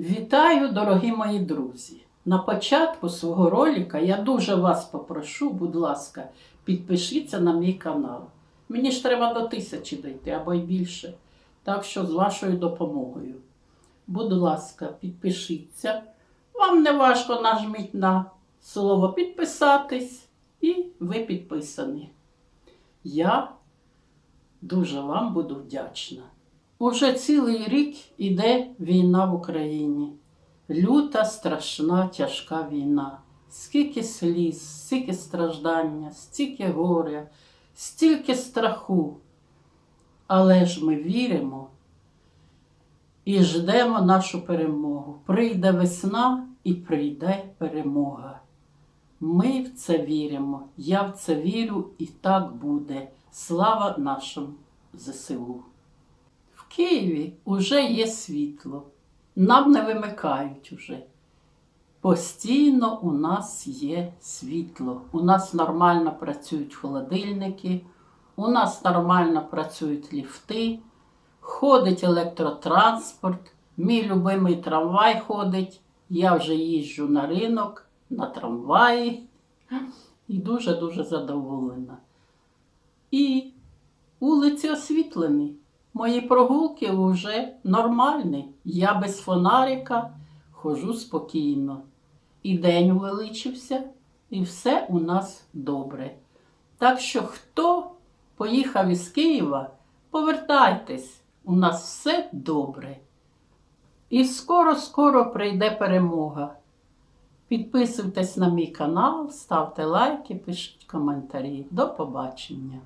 Вітаю, дорогі мої друзі! На початку свого ролика я дуже вас попрошу, будь ласка, підпишіться на мій канал. Мені ж треба до тисячі дійти або й більше. Так що з вашою допомогою. Будь ласка, підпишіться. Вам не важко нажміть на слово підписатись, і ви підписані. Я дуже вам буду вдячна. Уже цілий рік іде війна в Україні. Люта, страшна, тяжка війна. Скільки сліз, стільки страждання, стільки горя, стільки страху. Але ж ми віримо і ждемо нашу перемогу. Прийде весна і прийде перемога. Ми в це віримо, я в це вірю, і так буде. Слава нашим ЗСУ. В Києві вже є світло. Нам не вимикають уже. Постійно у нас є світло. У нас нормально працюють холодильники, у нас нормально працюють ліфти, ходить електротранспорт, мій любимий трамвай ходить. Я вже їжджу на ринок, на трамваї і дуже-дуже задоволена. І вулиці освітлені. Мої прогулки вже нормальні. Я без фонарика хожу спокійно. І день увеличився, і все у нас добре. Так що, хто поїхав із Києва, повертайтесь, у нас все добре. І скоро-скоро прийде перемога. Підписуйтесь на мій канал, ставте лайки, пишіть коментарі. До побачення!